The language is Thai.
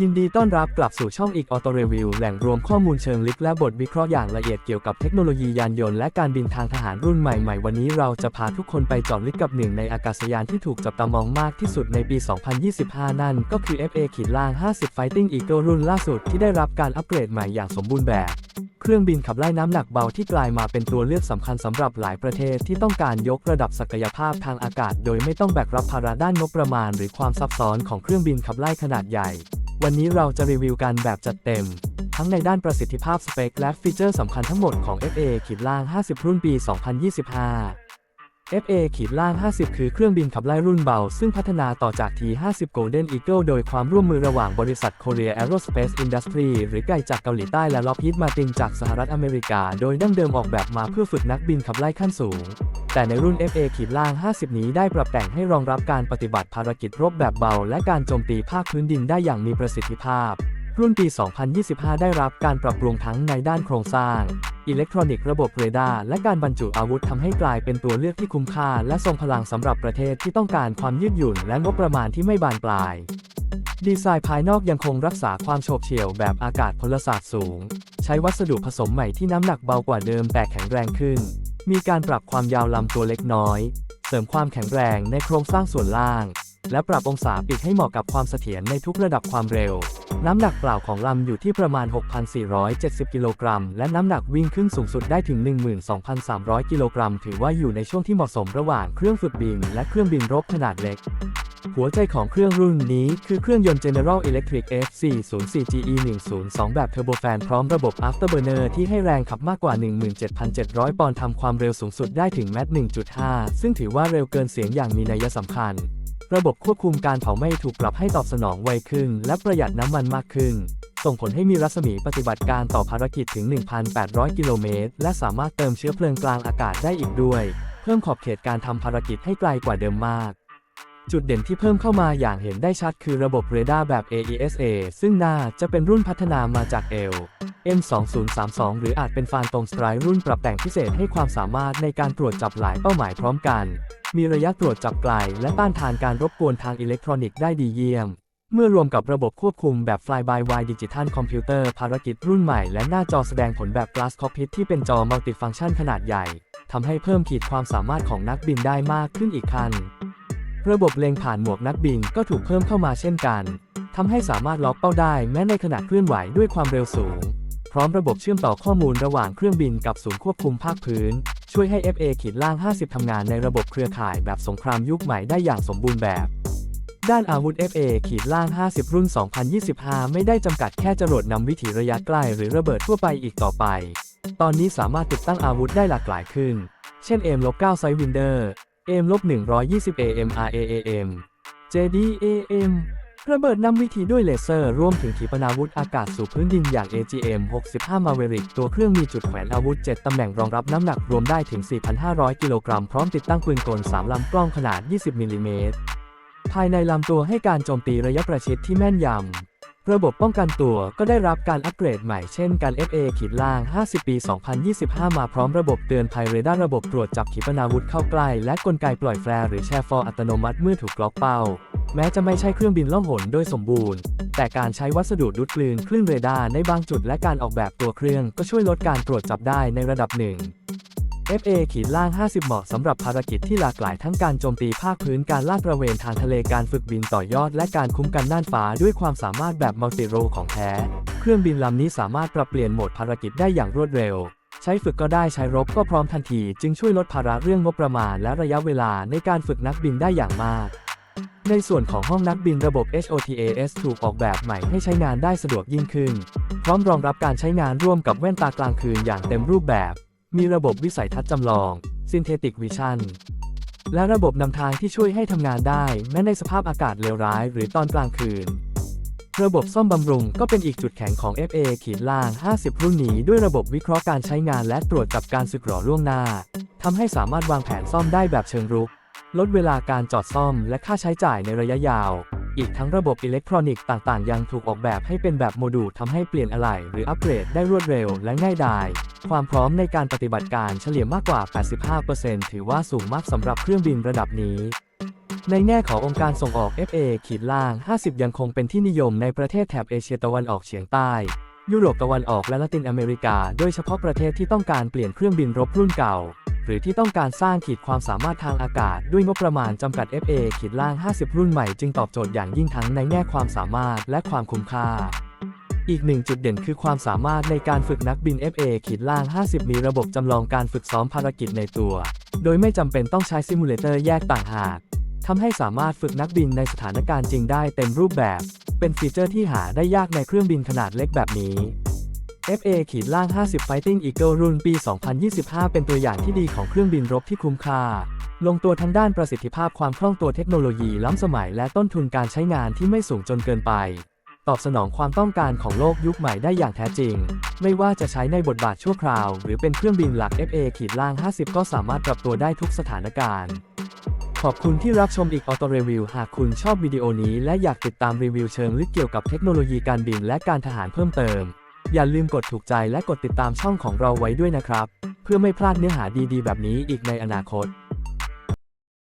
ยินดีต้อนรับกลับสู่ช่องอีกออโตเรวิวแหล่งรวมข้อมูลเชิงลึกและบทวิเคราะห์อย่างละเอียดเกี่ยวกับเทคโนโลยียานยนต์และการบินทางทหารรุ่นใหม่ ๆ วันนี้เราจะพาทุกคนไปเจาะลึกกับหนึ่งในอากาศยานที่ถูกจับตามองมากที่สุดในปี 2025 นั่นก็คือ FA ขีดล่าง 50 Fighting Eagle รุ่นล่าสุดที่ได้รับการอัปเกรดใหม่อย่างสมบูรณ์แบบ เครื่องบินขับไล่น้ำหนักเบาที่กลายมาเป็นตัวเลือกสำคัญสำหรับหลายประเทศที่ต้องการยกระดับศักยภาพทางอากาศ โดยไม่ต้องแบกรับภาระด้านงบประมาณ หรือความซับซ้อนของเครื่องบินขับไล่ขนาดใหญ่ วันนี้เราจะรีวิวกันแบบจัดเต็ม ทั้งในด้านประสิทธิภาพสเปค และฟีเจอร์สำคัญทั้งหมดของ FA ขีดล่าง 50 รุ่นปี 2025 FA ขีดล่าง 50 คือเครื่องบินขับไล่รุ่นเบา ซึ่งพัฒนาต่อจาก T50 Golden Eagle โดยความร่วมมือระหว่างบริษัท Korea Aerospace Industry หรือไกลจากเกาหลีใต้และ Lockheed Martin จากสหรัฐอเมริกา โดยดั้งเดิมออกแบบมาเพื่อฝึกนักบินขับไล่ขั้นสูง แต่ในรุ่น FA ขีดล่าง 50 นี้ได้ปรับแต่งให้รองรับการปฏิบัติภารกิจรบแบบเบา และการโจมตีภาคพื้นดินได้อย่างมีประสิทธิภาพ รุ่นปี 2025 ได้รับการปรับปรุงทั้งในด้านโครงสร้าง อิเล็กทรอนิกส์ระบบเรดาร์และการบรรจุอาวุธทำให้กลายเป็นตัวเลือกที่คุ้มค่า และทรงพลังสำหรับประเทศที่ต้องการความยืดหยุ่น และงบประมาณที่ไม่บานปลายดีไซน์ภายนอกยังคงรักษาความโฉบเฉี่ยวแบบอากาศพลศาสตร์สูง ใช้วัสดุผสมใหม่ที่น้ำหนักเบากว่าเดิมแต่แข็งแรงขึ้น มีการปรับความยาวลำตัวเล็กน้อย เสริมความแข็งแรงในโครงสร้างส่วนล่าง และปรับองศาปีกให้เหมาะกับความเสถียรในทุกระดับความเร็ว น้ำหนักเปล่าของลำอยู่ที่ประมาณ 6,470 กิโลกรัม และน้ำหนักวิ่งขึ้นสูงสุดได้ถึง 12,300 กิโลกรัม ถือว่าอยู่ในช่วงที่เหมาะสมระหว่างเครื่องฝึกบินและเครื่องบินรบขนาดเล็ก หัวใจของเครื่องรุ่นนี้คือเครื่องยนต์ General Electric F404GE102 แบบเทอร์โบแฟนพร้อมระบบ Afterburner ที่ให้แรงขับมากกว่า 17,700 ปอนด์ทำความเร็วสูงสุดได้ถึงแมต1.5 ซึ่งถือว่าเร็วเกินเสียงอย่างมีนัยสำคัญ ระบบควบคุมการเผาไหม้ถูกปรับให้ตอบสนองไวขึ้น และประหยัดน้ำมันมากขึ้น ส่งผลให้มีรัศมีปฏิบัติการต่อภารกิจถึง 1,800 กิโลเมตร และสามารถเติมเชื้อเพลิงกลางอากาศได้อีกด้วย เพิ่มขอบเขตการทำภารกิจให้ไกลกว่าเดิมมาก จุดเด่นที่เพิ่มเข้ามาอย่างเห็นได้ชัดคือระบบเรดาร์แบบ AESA ซึ่งน่าจะเป็นรุ่นพัฒนามาจาก L M2032 หรืออาจเป็นฟานตรงสไตร์รุ่นปรับแต่งพิเศษให้ความสามารถในการตรวจจับหลายเป้าหมายพร้อมกัน มีระยะตรวจจับไกล และต้านทานการรบกวนทางอิเล็กทรอนิกส์ได้ดีเยี่ยม เมื่อรวมกับระบบควบคุมแบบ Fly-by-wire Digital Computer ภารกิจรุ่นใหม่และหน้าจอแสดงผลแบบ Glass Cockpit ที่เป็นจอ Multifunction ขนาดใหญ่ทำให้เพิ่มขีดความสามารถของนักบินได้มากขึ้นอีกขั้น ระบบเล็งผ่านหมวกนักบินก็ถูกเพิ่มเข้ามาเช่นกัน ทำให้สามารถล็อกเป้าได้แม้ในขณะเคลื่อนไหวด้วยความเร็วสูง พร้อมระบบเชื่อมต่อข้อมูลระหว่างเครื่องบินกับศูนย์ควบคุมภาคพื้น ช่วยให้ FA ขีดล่าง 50 ทำงานในระบบเครือข่ายแบบสงครามยุคใหม่ได้อย่างสมบูรณ์แบบ ด้านอาวุธ FA ขีดล่าง 50 รุ่น 2025 ไม่ได้จำกัดแค่จรวดนำวิถีระยะใกล้หรือระเบิดทั่วไปอีกต่อไป ตอนนี้สามารถติดตั้งอาวุธได้หลากหลายขึ้น เช่น M-9 Sidewinder M-120 AMRAAM JDAM ระเบิดนำวิธีด้วยเลเซอร์ร่วมถึงขีปนาวุธอากาศสู่พื้นดินอย่าง AGM-65 Maverick ตัวเครื่องมีจุดแขวนอาวุธ 7 ตำแหน่งรองรับน้ำหนักรวมได้ถึง 4,500 กิโลกรัม พร้อมติดตั้งปืนกล 3 ลำกล้องขนาด 20 มิลลิเมตร ภายในลำตัวให้การโจมตีระยะประชิดที่แม่นยำ ระบบป้องกันตัวก็ได้รับการอัปเกรดใหม่เช่นการ FA ขีดล่าง 50 ปี 2025 มาพร้อมระบบเตือนภัยเรดาร์ระบบตรวจจับขีปนาวุธเข้าใกล้ และกลไกปล่อยแฟร์หรือแชร์ฟอร์อัตโนมัติเมื่อถูกล็อกเป้า แม้จะไม่ใช่เครื่องบินล่องหนโดยสมบูรณ์ แต่การใช้วัสดุดูดกลืนคลื่นเรดาร์ในบางจุดและการออกแบบตัวเครื่องก็ช่วยลดการตรวจจับได้ในระดับหนึ่ง FA ขีดล่าง 50 เหมาะสำหรับภารกิจที่หลากหลายทั้งการโจมตีภาคพื้นการลาดตระเวนทางทะเลการฝึกบินต่อยอด และการคุ้มกันน่านฟ้าด้วยความสามารถแบบมัลติโรของแท้ เครื่องบินลำนี้สามารถปรับเปลี่ยนโหมดภารกิจได้อย่างรวดเร็ว ใช้ฝึกก็ได้ใช้รบก็พร้อมทันที จึงช่วยลดภาระเรื่องงบประมาณและระยะเวลาในการฝึกนักบินได้อย่างมากในส่วนของห้องนักบินระบบ HOTAS ถูกออกแบบใหม่ให้ใช้งานได้สะดวกยิ่งขึ้น พร้อมรองรับการใช้งานร่วมกับแว่นตากลางคืนอย่างเต็มรูปแบบ มีระบบวิสัยทัศน์จำลอง Synthetic Vision และระบบนำทางที่ช่วยให้ทำงานได้แม้ในสภาพอากาศเลวร้ายหรือตอนกลางคืน ระบบซ่อมบำรุงก็เป็นอีกจุดแข็งของ FA ขีดล่าง 50 รุ่นนี้ด้วยระบบวิเคราะห์การใช้งานและตรวจจับการสึกหรอล่วงหน้าทำให้สามารถวางแผนซ่อมได้แบบเชิงรุก ลดเวลาการจอดซ่อมและค่าใช้จ่ายในระยะยาว อีกทั้งระบบอิเล็กทรอนิกส์ต่างๆ ยังถูกออกแบบให้เป็นแบบโมดูลทำให้เปลี่ยนอะไหล่หรืออัปเกรดได้รวดเร็วและง่ายดาย ความพร้อมในการปฏิบัติการเฉลี่ยมากกว่า 85%ถือว่าสูงมากสำหรับเครื่องบินระดับนี้ในแง่ขององค์การส่งออก FA ขีดล่าง 50 ยังคงเป็นที่นิยมในประเทศแถบเอเชียตะวันออกเฉียงใต้ ยุโรปตะวันออกและละตินอเมริกา โดยเฉพาะประเทศที่ต้องการเปลี่ยนเครื่องบินรบรุ่นเก่า หรือที่ต้องการสร้างขีดความสามารถทางอากาศ ด้วยงบประมาณจำกัด FA ขีดล่าง 50 รุ่นใหม่จึงตอบโจทย์อย่างยิ่งทั้งในแง่ความสามารถและความคุ้มค่าอีกหนึ่งจุดเด่นคือความสามารถในการฝึกนักบิน FA ขีดล่าง 50 มีระบบจำลองการฝึกซ้อมภารกิจในตัว โดยไม่จำเป็นต้องใช้ซิมูเลเตอร์แยกต่างหากทำให้สามารถฝึกนักบินในสถานการณ์จริงได้เต็มรูปแบบ เป็นฟีเจอร์ที่หาได้ยากในเครื่องบินขนาดเล็กแบบนี้ FA ขีดล่าง 50 Fighting Eagle รุ่นปี 2025 เป็นตัวอย่างที่ดีของเครื่องบินรบที่คุ้มค่า ลงตัวทั้งด้านประสิทธิภาพความคล่องตัวเทคโนโลยีล้ำสมัยและต้นทุนการใช้งานที่ไม่สูงจนเกินไป ตอบสนองความต้องการของโลกยุคใหม่ได้อย่างแท้จริง ไม่ว่าจะใช้ในบทบาทชั่วคราว หรือเป็นเครื่องบินหลัก FA ขีดล่าง 50 ก็สามารถปรับตัวได้ทุกสถานการณ์ ขอบคุณที่รับชมอีกออโตรีวิวหากคุณชอบวิดีโอนี้และอยากติดตามรีวิวเชิงลึกเกี่ยวกับเทคโนโลยีการบินและการทหารเพิ่มเติม อย่าลืมกดถูกใจและกดติดตามช่องของเราไว้ด้วยนะครับ เพื่อไม่พลาดเนื้อหาดีๆ แบบนี้อีกในอนาคต